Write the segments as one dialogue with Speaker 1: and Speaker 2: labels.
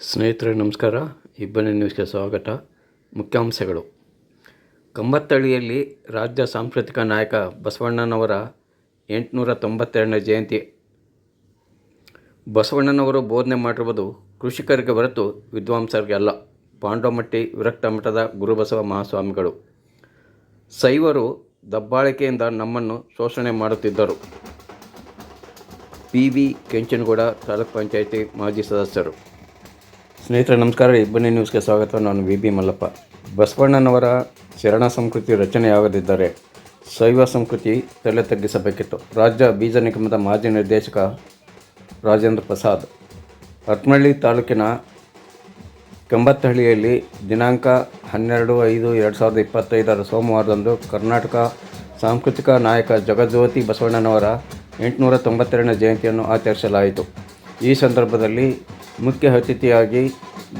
Speaker 1: ಸ್ನೇಹಿತರೆ, ನಮಸ್ಕಾರ. ಇಬ್ಬನಿ ನ್ಯೂಸ್ಗೆ ಸ್ವಾಗತ. ಮುಖ್ಯಾಂಶಗಳು. ಕಂಬತ್ತಳ್ಳಿಯಲ್ಲಿ ರಾಜ್ಯ ಸಾಂಸ್ಕೃತಿಕ ನಾಯಕ ಬಸವಣ್ಣನವರ ಎಂಟುನೂರ ತೊಂಬತ್ತೆರಡನೇ ಜಯಂತಿ. ಬಸವಣ್ಣನವರು ಬೋಧನೆ ಮಾಡಿರುವುದು ಕೃಷಿಕರಿಗೆ ಹೊರತು ವಿದ್ವಾಂಸರಿಗೆ ಅಲ್ಲ. ಪಾಂಡೋಮಟ್ಟಿ ವಿರಕ್ತ ಮಠದ ಗುರುಬಸವ ಮಹಾಸ್ವಾಮಿಗಳು. ಸೈವರು ದಬ್ಬಾಳಿಕೆಯಿಂದ ನಮ್ಮನ್ನು ಶೋಷಣೆ ಮಾಡುತ್ತಿದ್ದರು. ಪಿ ವಿ ಕೆಂಚನಗೌಡ ತಾಲೂಕ್ ಪಂಚಾಯಿತಿ ಮಾಜಿ ಸದಸ್ಯರು. ಸ್ನೇಹಿತರೆ, ನಮಸ್ಕಾರ ಇಬ್ಬನಿ ನ್ಯೂಸ್ಗೆ ಸ್ವಾಗತ. ನಾನು ವಿ. ಬಿ. ಮಲ್ಲಪ್ಪ. ಬಸವಣ್ಣನವರ ಶರಣ ಸಂಸ್ಕೃತಿ ರಚನೆಯಾಗದಿದ್ದರೆ ಶೈವ ಸಂಸ್ಕೃತಿ ತಲೆ ತಗ್ಗಿಸಬೇಕಿತ್ತು. ರಾಜ್ಯ ಬೀಜ ನಿಗಮದ ಮಾಜಿ ನಿರ್ದೇಶಕ ರಾಜೇಂದ್ರ ಪ್ರಸಾದ್ ಹಟ್ಮಳ್ಳಿ ತಾಲೂಕಿನ ಕಂಬತ್ತಹಳ್ಳಿಯಲ್ಲಿ ದಿನಾಂಕ ಹನ್ನೆರಡು ಐದು ಎರಡು ಸಾವಿರದ ಇಪ್ಪತ್ತೈದರ ಸೋಮವಾರದಂದು ಕರ್ನಾಟಕ ಸಾಂಸ್ಕೃತಿಕ ನಾಯಕ ಜಗಜ್ಯೋತಿ ಬಸವಣ್ಣನವರ ಎಂಟುನೂರ ತೊಂಬತ್ತೆರಡನೇ ಜಯಂತಿಯನ್ನು ಆಚರಿಸಲಾಯಿತು. ಈ ಸಂದರ್ಭದಲ್ಲಿ ಮುಖ್ಯ ಅತಿಥಿಯಾಗಿ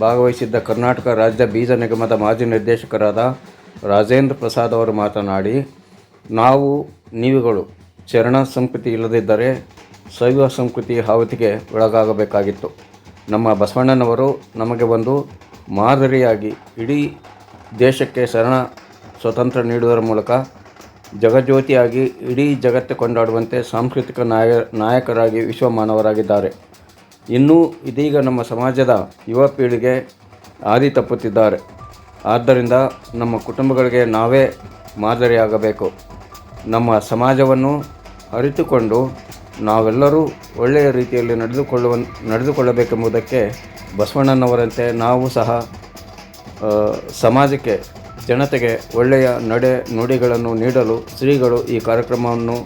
Speaker 1: ಭಾಗವಹಿಸಿದ್ದ ಕರ್ನಾಟಕ ರಾಜ್ಯ ಬೀಜ ನಿಗಮದ ಮಾಜಿ ನಿರ್ದೇಶಕರಾದ ರಾಜೇಂದ್ರ ಪ್ರಸಾದ್ ಅವರು ಮಾತನಾಡಿ, ನಾವು ನೀವುಗಳು ಚರಣ ಸಂಸ್ಕೃತಿ ಇಲ್ಲದಿದ್ದರೆ ಶೈವ ಸಂಸ್ಕೃತಿ ಹಾವತಿಗೆ ಒಳಗಾಗಬೇಕಾಗಿತ್ತು. ನಮ್ಮ ಬಸವಣ್ಣನವರು ನಮಗೆ ಒಂದು ಮಾದರಿಯಾಗಿ ಇಡೀ ದೇಶಕ್ಕೆ ಶರಣ ಸ್ವತಂತ್ರ ನೀಡುವುದರ ಮೂಲಕ ಜಗಜ್ಯೋತಿಯಾಗಿ ಇಡೀ ಜಗತ್ತು ಕೊಂಡಾಡುವಂತೆ ಸಾಂಸ್ಕೃತಿಕ ನಾಯ ನಾಯಕರಾಗಿ ವಿಶ್ವಮಾನವರಾಗಿದ್ದಾರೆ. ಇನ್ನೂ ಇದೀಗ ನಮ್ಮ ಸಮಾಜದ ಯುವ ಪೀಳಿಗೆ ಹಾದಿ ತಪ್ಪುತ್ತಿದ್ದಾರೆ. ಆದ್ದರಿಂದ ನಮ್ಮ ಕುಟುಂಬಗಳಿಗೆ ನಾವೇ ಮಾದರಿಯಾಗಬೇಕು. ನಮ್ಮ ಸಮಾಜವನ್ನು ಅರಿತುಕೊಂಡು ನಾವೆಲ್ಲರೂ ಒಳ್ಳೆಯ ರೀತಿಯಲ್ಲಿ ನಡೆದುಕೊಳ್ಳುವ, ನಡೆದುಕೊಳ್ಳಬೇಕೆಂಬುದಕ್ಕೆ ಬಸವಣ್ಣನವರಂತೆ ನಾವು ಸಹ ಸಮಾಜಕ್ಕೆ, ಜನತೆಗೆ ಒಳ್ಳೆಯ ನಡೆ ನುಡಿಗಳನ್ನು ನೀಡಲು ಶ್ರೀಗಳು ಈ ಕಾರ್ಯಕ್ರಮವನ್ನು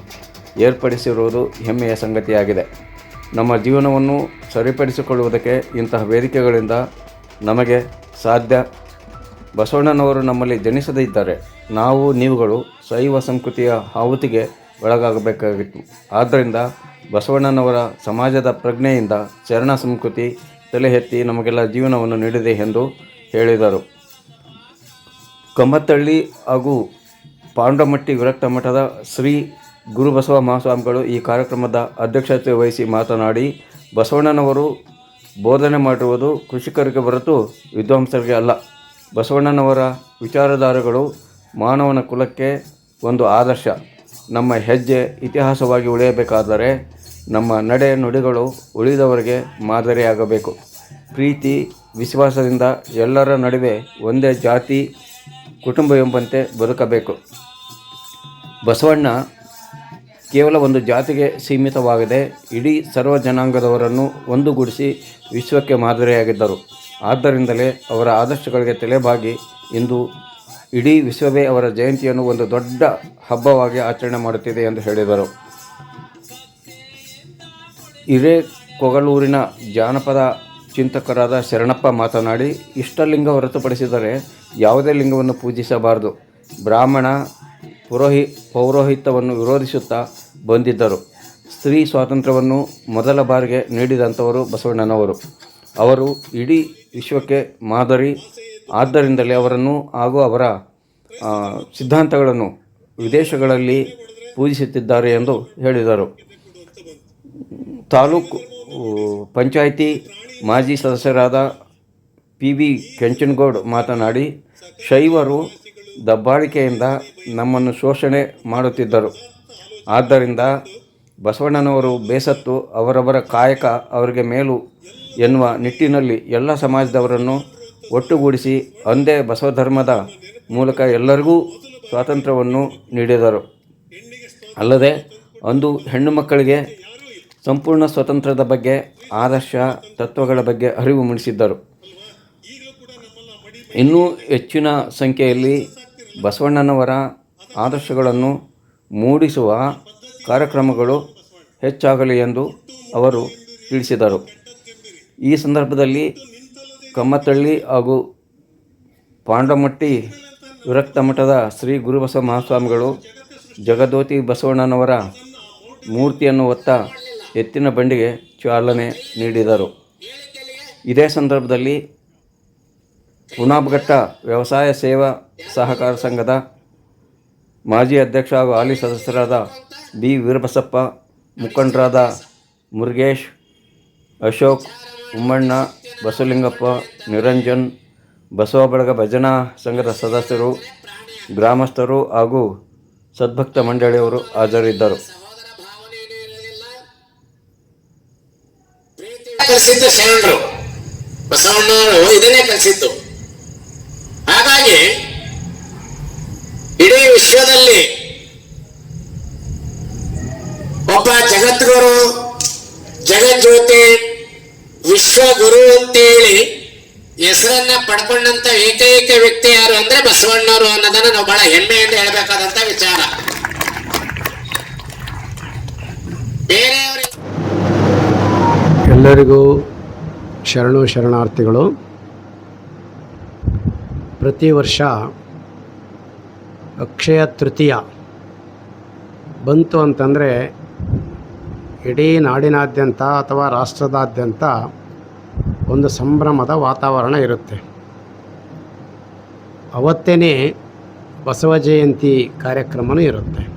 Speaker 1: ಏರ್ಪಡಿಸಿರುವುದು ಹೆಮ್ಮೆಯ ಸಂಗತಿಯಾಗಿದೆ. ನಮ್ಮ ಜೀವನವನ್ನು ಸರಿಪಡಿಸಿಕೊಳ್ಳುವುದಕ್ಕೆ ಇಂತಹ ವೇದಿಕೆಗಳಿಂದ ನಮಗೆ ಸಾಧ್ಯ. ಬಸವಣ್ಣನವರು ನಮ್ಮಲ್ಲಿ ಜನಿಸದೇ ಇದ್ದಾರೆ. ನಾವು, ನೀವುಗಳು ಶೈವ ಸಂಸ್ಕೃತಿಯ ಆಹುತಿಗೆ ಒಳಗಾಗಬೇಕಾಗಿತ್ತು. ಆದ್ದರಿಂದ ಬಸವಣ್ಣನವರ ಸಮಾಜದ ಪ್ರಜ್ಞೆಯಿಂದ ಶರಣ ಸಂಸ್ಕೃತಿ ತಲೆ ಎತ್ತಿ ನಮಗೆಲ್ಲ ಜೀವನವನ್ನು ನೀಡಿದೆ ಎಂದು ಹೇಳಿದರು. ಕಮ್ಮತ್ತಳ್ಳಿ ಹಾಗೂ ಪಾಂಡಮಟ್ಟಿ ವಿರಕ್ತ ಮಠದ ಶ್ರೀ ಗುರುಬಸವ ಮಹಾಸ್ವಾಮಿಗಳು ಈ ಕಾರ್ಯಕ್ರಮದ ಅಧ್ಯಕ್ಷತೆ ವಹಿಸಿ ಮಾತನಾಡಿ, ಬಸವಣ್ಣನವರು ಬೋಧನೆ ಮಾಡಿರುವುದು ಕೃಷಿಕರಿಗೆ ಹೊರತು ವಿದ್ವಾಂಸರಿಗೆ ಅಲ್ಲ. ಬಸವಣ್ಣನವರ ವಿಚಾರಧಾರೆಗಳು ಮಾನವನ ಕುಲಕ್ಕೆ ಒಂದು ಆದರ್ಶ. ನಮ್ಮ ಹೆಜ್ಜೆ ಇತಿಹಾಸವಾಗಿ ಉಳಿಯಬೇಕಾದರೆ ನಮ್ಮ ನಡೆ ನುಡಿಗಳು ಉಳಿದವರಿಗೆ ಮಾದರಿಯಾಗಬೇಕು. ಪ್ರೀತಿ, ವಿಶ್ವಾಸದಿಂದ ಎಲ್ಲರ ನಡುವೆ ಒಂದೇ ಜಾತಿ, ಕುಟುಂಬ ಎಂಬಂತೆ ಬದುಕಬೇಕು. ಬಸವಣ್ಣ ಕೇವಲ ಒಂದು ಜಾತಿಗೆ ಸೀಮಿತವಾಗದೆ ಇಡೀ ಸರ್ವ ಜನಾಂಗದವರನ್ನು ಒಂದುಗೂಡಿಸಿ ವಿಶ್ವಕ್ಕೆ ಮಾದರಿಯಾಗಿದ್ದರು. ಆದ್ದರಿಂದಲೇ ಅವರ ಆದರ್ಶಗಳಿಗೆ ತಲೆಬಾಗಿ ಇಂದು ಇಡೀ ವಿಶ್ವವೇ ಅವರ ಜಯಂತಿಯನ್ನು ಒಂದು ದೊಡ್ಡ ಹಬ್ಬವಾಗಿ ಆಚರಣೆ ಮಾಡುತ್ತಿದೆ ಎಂದು ಹೇಳಿದರು. ಹಿರೇಕೊಗಲೂರಿನ ಜಾನಪದ ಚಿಂತಕರಾದ ಶರಣಪ್ಪ ಮಾತನಾಡಿ, ಇಷ್ಟಲಿಂಗ ಹೊರತುಪಡಿಸಿದರೆ ಯಾವುದೇ ಲಿಂಗವನ್ನು ಪೂಜಿಸಬಾರದು. ಬ್ರಾಹ್ಮಣ ಪುರೋಹಿ ಪೌರೋಹಿತ್ಯವನ್ನು ವಿರೋಧಿಸುತ್ತಾ ಬಂದಿದ್ದರು. ಸ್ತ್ರೀ ಸ್ವಾತಂತ್ರ್ಯವನ್ನು ಮೊದಲ ಬಾರಿಗೆ ನೀಡಿದಂಥವರು ಬಸವಣ್ಣನವರು. ಅವರು ಇಡೀ ವಿಶ್ವಕ್ಕೆ ಮಾದರಿ, ಆದ್ದರಿಂದಲೇ ಅವರನ್ನು ಹಾಗೂ ಅವರ ಸಿದ್ಧಾಂತಗಳನ್ನು ವಿದೇಶಗಳಲ್ಲಿ ಪೂಜಿಸುತ್ತಿದ್ದಾರೆ ಎಂದು ಹೇಳಿದರು. ತಾಲೂಕು ಪಂಚಾಯಿತಿ ಮಾಜಿ ಸದಸ್ಯರಾದ ಪಿ ವಿ ಕೆಂಚನಗೌಡ್ ಮಾತನಾಡಿ, ಶೈವರು ದಬ್ಬಾಳಿಕೆಯಿಂದ ನಮ್ಮನ್ನು ಶೋಷಣೆ ಮಾಡುತ್ತಿದ್ದರು. ಆದ್ದರಿಂದ ಬಸವಣ್ಣನವರು ಬೇಸತ್ತು ಅವರವರ ಕಾಯಕ ಅವರಿಗೆ ಮೇಲು ಎನ್ನುವ ನಿಟ್ಟಿನಲ್ಲಿ ಎಲ್ಲ ಸಮಾಜದವರನ್ನು ಒಟ್ಟುಗೂಡಿಸಿ ಒಂದೇ ಬಸವಧರ್ಮದ ಮೂಲಕ ಎಲ್ಲರಿಗೂ ಸ್ವಾತಂತ್ರ್ಯವನ್ನು ನೀಡಿದರು. ಅಲ್ಲದೆ ಅಂದು ಹೆಣ್ಣು ಮಕ್ಕಳಿಗೆ ಸಂಪೂರ್ಣ ಸ್ವಾತಂತ್ರ್ಯದ ಬಗ್ಗೆ ಆದರ್ಶ ತತ್ವಗಳ ಬಗ್ಗೆ ಅರಿವು ಮೂಡಿಸಿದ್ದರು. ಇನ್ನೂ ಹೆಚ್ಚಿನ ಸಂಖ್ಯೆಯಲ್ಲಿ ಬಸವಣ್ಣನವರ ಆದರ್ಶಗಳನ್ನು ಮೂಡಿಸುವ ಕಾರ್ಯಕ್ರಮಗಳು ಹೆಚ್ಚಾಗಲಿ ಎಂದು ಅವರು ತಿಳಿಸಿದರು. ಈ ಸಂದರ್ಭದಲ್ಲಿ ಕಮ್ಮತ್ತಳ್ಳಿ ಹಾಗೂ ಪಾಂಡಮಟ್ಟಿ ವಿರಕ್ತ ಮಠದ ಶ್ರೀ ಗುರುಬಸವ ಮಹಾಸ್ವಾಮಿಗಳು ಜಗದೋತಿ ಬಸವಣ್ಣನವರ ಮೂರ್ತಿಯನ್ನು ಹೊತ್ತ ಎತ್ತಿನ ಬಂಡಿಗೆ ಚಾಲನೆ ನೀಡಿದರು. ಇದೇ ಸಂದರ್ಭದಲ್ಲಿ ಹುಣಾಬಘಟ್ಟ ವ್ಯವಸಾಯ ಸೇವಾ ಸಹಕಾರ ಸಂಘದ ಮಾಜಿ ಅಧ್ಯಕ್ಷ ಹಾಗೂ ಹಾಲಿ ಸದಸ್ಯರಾದ ಬಿ ವೀರಬಸಪ್ಪ, ಮುಖಂಡರಾದ ಮುರುಗೇಶ್, ಅಶೋಕ್, ಉಮ್ಮಣ್ಣ, ಬಸವಲಿಂಗಪ್ಪ, ನಿರಂಜನ್ ಬಸವ ಬಳಗ ಭಜನಾ ಸಂಘದ ಸದಸ್ಯರು, ಗ್ರಾಮಸ್ಥರು ಹಾಗೂ ಸದ್ಭಕ್ತ ಮಂಡಳಿಯವರು ಹಾಜರಿದ್ದರು.
Speaker 2: ಬಸವಣ್ಣವರು ಇದನ್ನೇ ಕಲಿಸಿದ್ದು. ಹಾಗಾಗಿ ಇಡೀ ವಿಶ್ವದಲ್ಲಿ ಒಬ್ಬ ಜಗದ್ಗುರು, ಜಗಜ್ಯೋತಿ, ವಿಶ್ವಗುರು ಅಂತೇಳಿ ಹೆಸರನ್ನ ಪಡ್ಕೊಂಡಂತ ಏಕೈಕ ವ್ಯಕ್ತಿ ಯಾರು ಅಂದ್ರೆ ಬಸವಣ್ಣವರು ಅನ್ನೋದನ್ನ ನಾವು ಬಹಳ ಹೆಮ್ಮೆಯಿಂದ ಹೇಳಬೇಕಾದಂತ ವಿಚಾರ.
Speaker 3: ಎಲ್ಲರಿಗೂ ಶರಣು ಶರಣಾರ್ಥಿಗಳು ಪ್ರತಿ ವರ್ಷ ಅಕ್ಷಯ ತೃತೀಯ ಬಂತು ಅಂತಂದರೆ ಇಡೀ ನಾಡಿನಾದ್ಯಂತ ಅಥವಾ ರಾಷ್ಟ್ರದಾದ್ಯಂತ ಒಂದು ಸಂಭ್ರಮದ ವಾತಾವರಣ ಇರುತ್ತೆ. ಅವತ್ತೇ ಬಸವ ಜಯಂತಿ ಕಾರ್ಯಕ್ರಮವೂ ಇರುತ್ತೆ.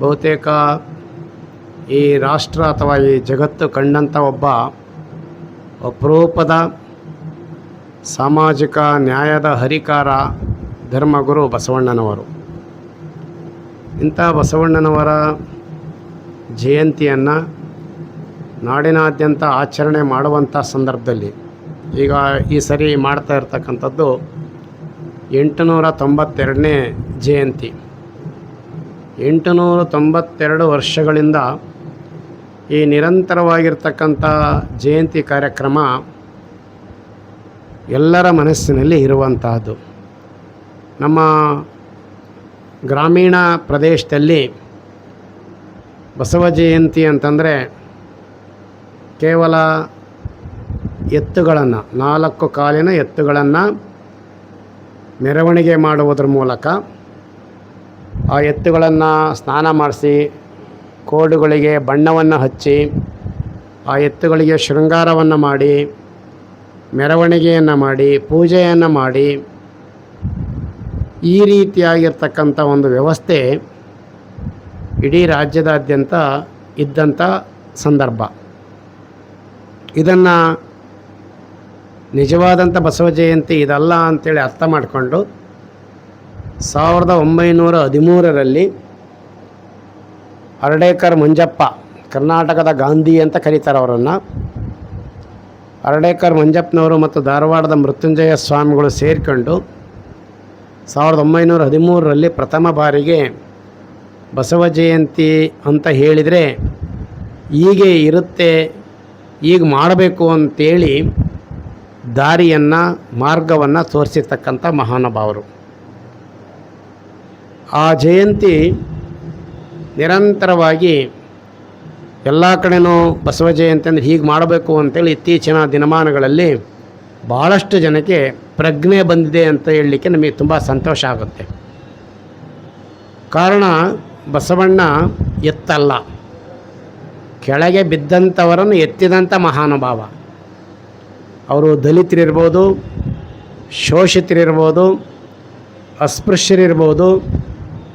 Speaker 3: ಬಹುತೇಕ ಈ ರಾಷ್ಟ್ರ ಅಥವಾ ಈ ಜಗತ್ತು ಕಂಡಂಥ ಒಬ್ಬ ಅಪರೂಪದ ಸಾಮಾಜಿಕ ನ್ಯಾಯದ ಹರಿಕಾರ ಧರ್ಮಗುರು ಬಸವಣ್ಣನವರು. ಇಂಥ ಬಸವಣ್ಣನವರ ಜಯಂತಿಯನ್ನು ನಾಡಿನಾದ್ಯಂತ ಆಚರಣೆ ಮಾಡುವಂಥ ಸಂದರ್ಭದಲ್ಲಿ ಈಗ ಈ ಸರಿ ಮಾಡ್ತಾ ಇರ್ತಕ್ಕಂಥದ್ದು ಎಂಟುನೂರ ತೊಂಬತ್ತೆರಡನೇ ಜಯಂತಿ. ಎಂಟುನೂರ ತೊಂಬತ್ತೆರಡು ವರ್ಷಗಳಿಂದ ಈ ನಿರಂತರವಾಗಿರ್ತಕ್ಕಂಥ ಜಯಂತಿ ಕಾರ್ಯಕ್ರಮ ಎಲ್ಲರ ಮನಸ್ಸಿನಲ್ಲಿ ಇರುವಂತಹದ್ದು. ನಮ್ಮ ಗ್ರಾಮೀಣ ಪ್ರದೇಶದಲ್ಲಿ ಬಸವ ಜಯಂತಿ ಅಂತಂದರೆ ಕೇವಲ ಎತ್ತುಗಳನ್ನು, ನಾಲ್ಕು ಕಾಲಿನ ಎತ್ತುಗಳನ್ನು ಮೆರವಣಿಗೆ ಮಾಡುವುದರ ಮೂಲಕ ಆ ಎತ್ತುಗಳನ್ನು ಸ್ನಾನ ಮಾಡಿಸಿ, ಕೋಡುಗಳಿಗೆ ಬಣ್ಣವನ್ನು ಹಚ್ಚಿ, ಆ ಎತ್ತುಗಳಿಗೆ ಶೃಂಗಾರವನ್ನು ಮಾಡಿ ಮೆರವಣಿಗೆಯನ್ನು ಮಾಡಿ, ಪೂಜೆಯನ್ನು ಮಾಡಿ, ಈ ರೀತಿಯಾಗಿರ್ತಕ್ಕಂಥ ಒಂದು ವ್ಯವಸ್ಥೆ ಇಡೀ ರಾಜ್ಯದಾದ್ಯಂತ ಇದ್ದಂಥ ಸಂದರ್ಭ. ಇದನ್ನು ನಿಜವಾದಂಥ ಬಸವ ಜಯಂತಿ ಇದಲ್ಲ ಅಂಥೇಳಿ ಅರ್ಥ ಮಾಡಿಕೊಂಡು ಸಾವಿರದ ಒಂಬೈನೂರ ಹದಿಮೂರರಲ್ಲಿ ಹರಡೇಕರ್ ಮಂಜಪ್ಪ ಕರ್ನಾಟಕದ ಗಾಂಧಿ ಅಂತ ಕರೀತಾರೆ ಅವರನ್ನು. ಅರ್ಡೇಕರ್ ಮಂಜಪ್ಪನವರು ಮತ್ತು ಧಾರವಾಡದ ಮೃತ್ಯುಂಜಯ ಸ್ವಾಮಿಗಳು ಸೇರಿಕೊಂಡು ಸಾವಿರದ ಒಂಬೈನೂರ ಹದಿಮೂರರಲ್ಲಿ ಪ್ರಥಮ ಬಾರಿಗೆ ಬಸವ ಜಯಂತಿ ಅಂತ ಹೇಳಿದರೆ ಹೀಗೆ ಇರುತ್ತೆ ಈಗ ಮಾಡಬೇಕು ಅಂತೇಳಿ ದಾರಿಯನ್ನು, ಮಾರ್ಗವನ್ನು ತೋರಿಸಿರ್ತಕ್ಕಂಥ ಮಹಾನುಭಾವರು. ಆ ಜಯಂತಿ ನಿರಂತರವಾಗಿ ಎಲ್ಲ ಕಡೆನೂ ಬಸವ ಜಯಂತಿ ಅಂದರೆ ಹೀಗೆ ಮಾಡಬೇಕು ಅಂತೇಳಿ ಇತ್ತೀಚಿನ ದಿನಮಾನಗಳಲ್ಲಿ ಭಾಳಷ್ಟು ಜನಕ್ಕೆ ಪ್ರಜ್ಞೆ ಬಂದಿದೆ ಅಂತ ಹೇಳಲಿಕ್ಕೆ ನಮಗೆ ತುಂಬ ಸಂತೋಷ ಆಗುತ್ತೆ. ಕಾರಣ ಬಸವಣ್ಣ ಎತ್ತಲ್ಲ. ಕೆಳಗೆ ಬಿದ್ದಂಥವರನ್ನು ಎತ್ತಿದಂಥ ಮಹಾನುಭಾವ. ಅವರು ದಲಿತರಿರ್ಬೋದು, ಶೋಷಿತರಿರ್ಬೋದು, ಅಸ್ಪೃಶ್ಯರಿರ್ಬೋದು,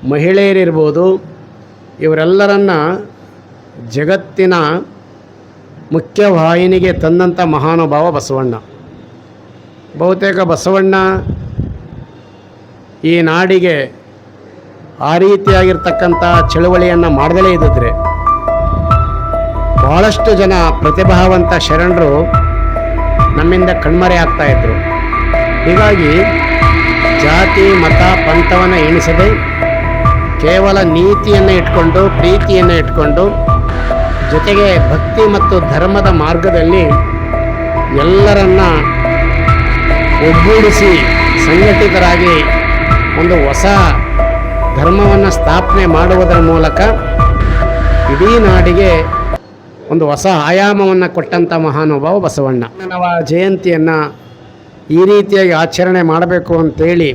Speaker 3: ಮಹಿಳೆಯರಿರ್ಬೋದು, ಇವರೆಲ್ಲರನ್ನ ಜಗತ್ತಿನ ಮುಖ್ಯವಾಹಿನಿಗೆ ತಂದಂಥ ಮಹಾನುಭಾವ ಬಸವಣ್ಣ. ಬಹುತೇಕ ಬಸವಣ್ಣ ಈ ನಾಡಿಗೆ ಆ ರೀತಿಯಾಗಿರ್ತಕ್ಕಂಥ ಚಳುವಳಿಯನ್ನು ಮಾಡದಲೇ ಇದ್ದಿದ್ರೆ ಭಾಳಷ್ಟು ಜನ ಪ್ರತಿಭಾವಂತ ಶರಣರು ನಮ್ಮಿಂದ ಕಣ್ಮರೆ ಆಗ್ತಾ ಇದ್ರು. ಹೀಗಾಗಿ ಜಾತಿ, ಮತ, ಪಂಥವನ್ನು ಎಣಿಸದೆ ಕೇವಲ ನೀತಿಯನ್ನು ಇಟ್ಕೊಂಡು, ಪ್ರೀತಿಯನ್ನು ಇಟ್ಕೊಂಡು ಜೊತೆಗೆ ಭಕ್ತಿ ಮತ್ತು ಧರ್ಮದ ಮಾರ್ಗದಲ್ಲಿ ಎಲ್ಲರನ್ನ ಒಗ್ಗೂಡಿಸಿ ಸಂಘಟಿತರಾಗಿ ಒಂದು ಹೊಸ ಧರ್ಮವನ್ನು ಸ್ಥಾಪನೆ ಮಾಡುವುದರ ಮೂಲಕ ಇಡೀ ನಾಡಿಗೆ ಒಂದು ಹೊಸ ಆಯಾಮವನ್ನು ಕೊಟ್ಟಂಥ ಮಹಾನುಭಾವ ಬಸವಣ್ಣ. ನಮ್ಮ ಜಯಂತಿಯನ್ನು ಈ ರೀತಿಯಾಗಿ ಆಚರಣೆ ಮಾಡಬೇಕು ಅಂತೇಳಿ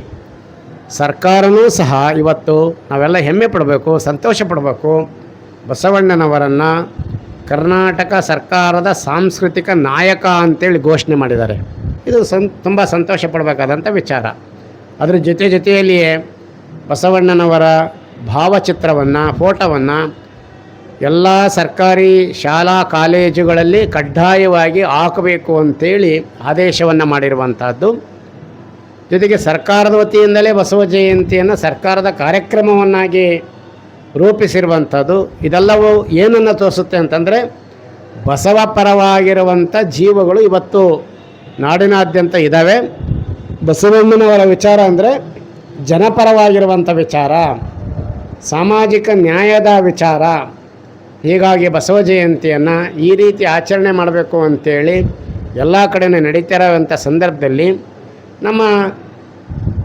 Speaker 3: ಸರ್ಕಾರನೂ ಸಹ ಇವತ್ತು ನಾವೆಲ್ಲ ಹೆಮ್ಮೆ ಪಡಬೇಕು, ಸಂತೋಷ ಪಡಬೇಕು. ಬಸವಣ್ಣನವರನ್ನು ಕರ್ನಾಟಕ ಸರ್ಕಾರದ ಸಾಂಸ್ಕೃತಿಕ ನಾಯಕ ಅಂತೇಳಿ ಘೋಷಣೆ ಮಾಡಿದ್ದಾರೆ. ಇದು ಸಂ, ತುಂಬ ಸಂತೋಷ ಪಡಬೇಕಾದಂಥ ವಿಚಾರ. ಅದರ ಜೊತೆ ಜೊತೆಯಲ್ಲಿಯೇ ಬಸವಣ್ಣನವರ ಭಾವಚಿತ್ರವನ್ನು, ಫೋಟೋವನ್ನು ಎಲ್ಲ ಸರ್ಕಾರಿ ಶಾಲಾ ಕಾಲೇಜುಗಳಲ್ಲಿ ಕಡ್ಡಾಯವಾಗಿ ಹಾಕಬೇಕು ಅಂತೇಳಿ ಆದೇಶವನ್ನು ಮಾಡಿರುವಂಥದ್ದು ಜೊತೆಗೆ ಸರ್ಕಾರದ ವತಿಯಿಂದಲೇ ಬಸವ ಜಯಂತಿಯನ್ನು ಸರ್ಕಾರದ ಕಾರ್ಯಕ್ರಮವನ್ನಾಗಿ ರೂಪಿಸಿರುವಂಥದ್ದು. ಇದೆಲ್ಲವೂ ಏನನ್ನು ತೋರಿಸುತ್ತೆ ಅಂತಂದರೆ, ಬಸವ ಪರವಾಗಿರುವಂಥ ಜೀವಗಳು ಇವತ್ತು ನಾಡಿನಾದ್ಯಂತ ಇದ್ದಾವೆ ಬಸವಣ್ಣನವರ ವಿಚಾರ ಅಂದರೆ, ಜನಪರವಾಗಿರುವಂಥ ವಿಚಾರ, ಸಾಮಾಜಿಕ ನ್ಯಾಯದ ವಿಚಾರ. ಹೀಗಾಗಿ ಬಸವ ಜಯಂತಿಯನ್ನು ಈ ರೀತಿ ಆಚರಣೆ ಮಾಡಬೇಕು ಅಂತೇಳಿ ಎಲ್ಲ ಕಡೆಯೂ ನಡೀತಿರೋವಂಥ ಸಂದರ್ಭದಲ್ಲಿ ನಮ್ಮ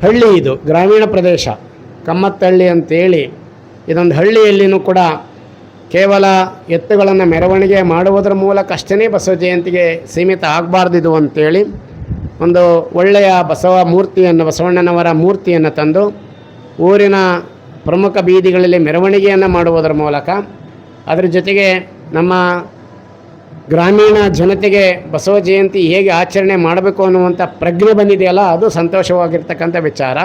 Speaker 3: ಹಳ್ಳಿ ಇದು, ಗ್ರಾಮೀಣ ಪ್ರದೇಶ, ಕಮ್ಮತ್ತಹಳ್ಳಿ ಅಂತೇಳಿ ಇದೊಂದು ಹಳ್ಳಿಯಲ್ಲಿಯೂ ಕೂಡ ಕೇವಲ ಎತ್ತುಗಳನ್ನು ಮೆರವಣಿಗೆ ಮಾಡುವುದರ ಮೂಲಕ ಅಷ್ಟೇ ಬಸವ ಜಯಂತಿಗೆ ಸೀಮಿತ ಆಗಬಾರ್ದಿದು ಅಂತೇಳಿ ಒಂದು ಒಳ್ಳೆಯ ಬಸವ ಮೂರ್ತಿಯನ್ನು, ಬಸವಣ್ಣನವರ ಮೂರ್ತಿಯನ್ನು ತಂದು ಊರಿನ ಪ್ರಮುಖ ಬೀದಿಗಳಲ್ಲಿ ಮೆರವಣಿಗೆಯನ್ನು ಮಾಡುವುದರ ಮೂಲಕ ಅದರ ಜೊತೆಗೆ ನಮ್ಮ ಗ್ರಾಮೀಣ ಜನತೆಗೆ ಬಸವ ಜಯಂತಿ ಹೇಗೆ ಆಚರಣೆ ಮಾಡಬೇಕು ಅನ್ನುವಂಥ ಪ್ರಜ್ಞೆ ಬಂದಿದೆಯಲ್ಲ, ಅದು ಸಂತೋಷವಾಗಿರ್ತಕ್ಕಂಥ ವಿಚಾರ.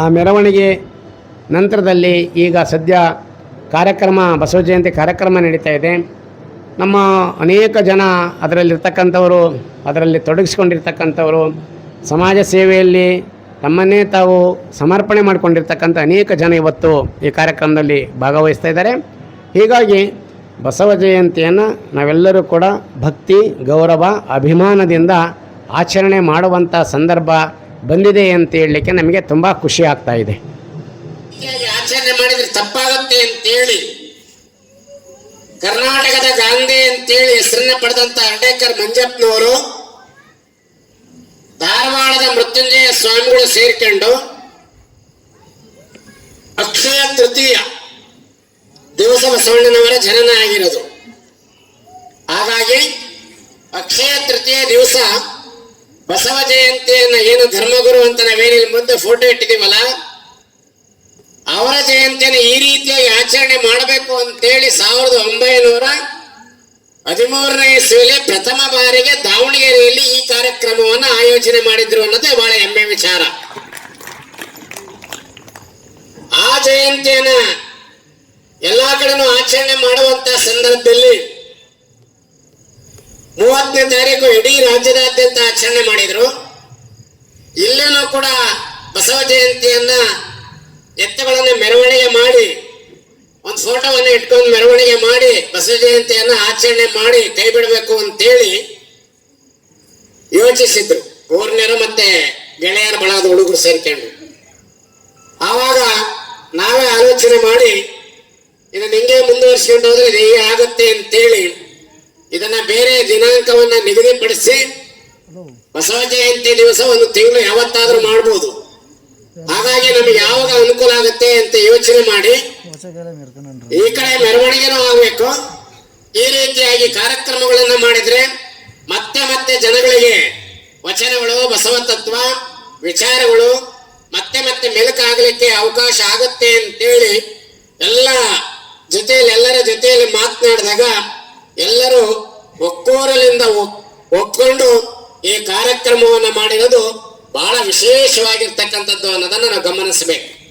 Speaker 3: ಆ ಮೆರವಣಿಗೆ ನಂತರದಲ್ಲಿ ಈಗ ಸದ್ಯ ಕಾರ್ಯಕ್ರಮ, ಬಸವ ಜಯಂತಿ ಕಾರ್ಯಕ್ರಮ ನಡೀತಾ ಇದೆ. ನಮ್ಮ ಅನೇಕ ಜನ ಅದರಲ್ಲಿರ್ತಕ್ಕಂಥವರು, ಅದರಲ್ಲಿ ತೊಡಗಿಸ್ಕೊಂಡಿರ್ತಕ್ಕಂಥವರು ಸಮಾಜ ಸೇವೆಯಲ್ಲಿ ತಮ್ಮನ್ನೇ ತಾವು ಸಮರ್ಪಣೆ ಮಾಡಿಕೊಂಡಿರ್ತಕ್ಕಂಥ ಅನೇಕ ಜನ ಇವತ್ತು ಈ ಕಾರ್ಯಕ್ರಮದಲ್ಲಿ ಭಾಗವಹಿಸ್ತಾ ಇದ್ದಾರೆ. ಹೀಗಾಗಿ ಬಸವ ಜಯಂತಿಯನ್ನು ನಾವೆಲ್ಲರೂ ಕೂಡ ಭಕ್ತಿ, ಗೌರವ, ಅಭಿಮಾನದಿಂದ ಆಚರಣೆ ಮಾಡುವಂಥ ಸಂದರ್ಭ ಬಂದಿದೆ ಅಂತ ಹೇಳಲಿಕ್ಕೆ ನಮಗೆ ತುಂಬ ಖುಷಿ ಆಗ್ತಾ ಇದೆ.
Speaker 2: ರೀತಿಯಾಗಿ ಆಚರಣೆ ಮಾಡಿದ್ರೆ ತಪ್ಪಾಗುತ್ತೆ ಅಂತೇಳಿ, ಕರ್ನಾಟಕದ ಗಾಂಧಿ ಅಂತೇಳಿ ಹೆಸರನ್ನ ಪಡೆದಂತ ಅಂಡೇಕರ್ ಮಂಜಪ್ಪನವರು ಧಾರವಾಡದ ಮೃತ್ಯುಂಜಯ ಸ್ವಾಮಿಗಳು ಸೇರಿಕೊಂಡು ಅಕ್ಷಯ ತೃತೀಯ ದಿವಸ ಬಸವಣ್ಣನವರ ಜನನ ಆಗಿರೋದು. ಹಾಗಾಗಿ ಅಕ್ಷಯ ತೃತೀಯ ದಿವಸ ಬಸವ ಜಯಂತಿಯನ್ನ ಏನು ಧರ್ಮಗುರು ಅಂತ ನಾವೇನಿಲ್ಲಿ ಮುಂದೆ ಫೋಟೋ ಇಟ್ಟಿದೀವಲ್ಲ ಅವರ ಜಯಂತಿಯನ್ನು ಈ ರೀತಿಯಾಗಿ ಆಚರಣೆ ಮಾಡಬೇಕು ಅಂತೇಳಿ ಸಾವಿರದ ಒಂಬೈನೂರ ಹದಿಮೂರನೇ ಇಸ್ವಿಯಲ್ಲಿ ಪ್ರಥಮ ಬಾರಿಗೆ ದಾವಣಗೆರೆಯಲ್ಲಿ ಈ ಕಾರ್ಯಕ್ರಮವನ್ನು ಆಯೋಜನೆ ಮಾಡಿದ್ರು ಅನ್ನೋದೇ ಬಹಳ ಹೆಮ್ಮೆ ವಿಚಾರ. ಆ ಜಯಂತಿಯನ್ನ ಎಲ್ಲಾ ಕಡೆನೂ ಆಚರಣೆ ಮಾಡುವಂತ ಸಂದರ್ಭದಲ್ಲಿ ಮೂವತ್ತನೇ ತಾರೀಕು ಇಡೀ ರಾಜ್ಯದಾದ್ಯಂತ ಆಚರಣೆ ಮಾಡಿದ್ರು. ಇಲ್ಲೇನೂ ಕೂಡ ಬಸವ ಜಯಂತಿಯನ್ನ ಎತ್ತುಗಳನ್ನ ಮೆರವಣಿಗೆ ಮಾಡಿ, ಒಂದು ಫೋಟೋವನ್ನು ಇಟ್ಕೊಂಡು ಮೆರವಣಿಗೆ ಮಾಡಿ ಬಸವ ಜಯಂತಿಯನ್ನು ಆಚರಣೆ ಮಾಡಿ ಕೈ ಬಿಡಬೇಕು ಅಂತೇಳಿ ಯೋಚಿಸಿದ್ರು. ಊರ್ನರು ಮತ್ತೆ ಗೆಳೆಯರ ಬಳಗದ ಹುಡುಗರು ಸೇರ್ಕೊಂಡು ಆವಾಗ ನಾವೇ ಆಲೋಚನೆ ಮಾಡಿ ಇದನ್ನ ಹಿಂಗೆ ಮುಂದುವರಿಸ್ಕೊಂಡು ಹೋದ್ರೆ ಇದು ಹೀಗೆ ಆಗುತ್ತೆ ಅಂತೇಳಿ ಇದನ್ನ ಬೇರೆ ದಿನಾಂಕವನ್ನ ನಿಗದಿಪಡಿಸಿ, ಬಸವ ಜಯಂತಿ ದಿವಸ ಒಂದು ತಿಂಗಳು ಯಾವತ್ತಾದ್ರೂ ಮಾಡ್ಬೋದು. ಹಾಗಾಗಿ ನಮಗೆ ಯಾವಾಗ ಅನುಕೂಲ ಆಗುತ್ತೆ ಅಂತ ಯೋಚನೆ ಮಾಡಿ ಈ ಕಡೆ ಮೆರವಣಿಗೆನೂ ಆಗ್ಬೇಕು. ಈ ರೀತಿಯಾಗಿ ಕಾರ್ಯಕ್ರಮಗಳನ್ನ ಮಾಡಿದ್ರೆ ಮತ್ತೆ ಮತ್ತೆ ಜನಗಳಿಗೆ ವಚನಗಳು ಬಸವ ತತ್ವ ವಿಚಾರಗಳು ಮತ್ತೆ ಮತ್ತೆ ಮೆಲುಕಾಗಲಿಕ್ಕೆ ಅವಕಾಶ ಆಗುತ್ತೆ ಅಂತೇಳಿ ಎಲ್ಲ ಜೊತೆಯಲ್ಲಿ ಎಲ್ಲರ ಜೊತೆಯಲ್ಲಿ ಮಾತನಾಡಿದಾಗ ಎಲ್ಲರೂ ಒಕ್ಕೋರಲಿಂದ ಒಕ್- ಒಕ್ಕೊಂಡು ಈ ಕಾರ್ಯಕ್ರಮವನ್ನು ಮಾಡಿರೋದು ಬಹಳ ವಿಶೇಷವಾಗಿರ್ತಕ್ಕಂಥದ್ದು ಅನ್ನೋದನ್ನ ನಾವು ಗಮನಿಸಬೇಕು.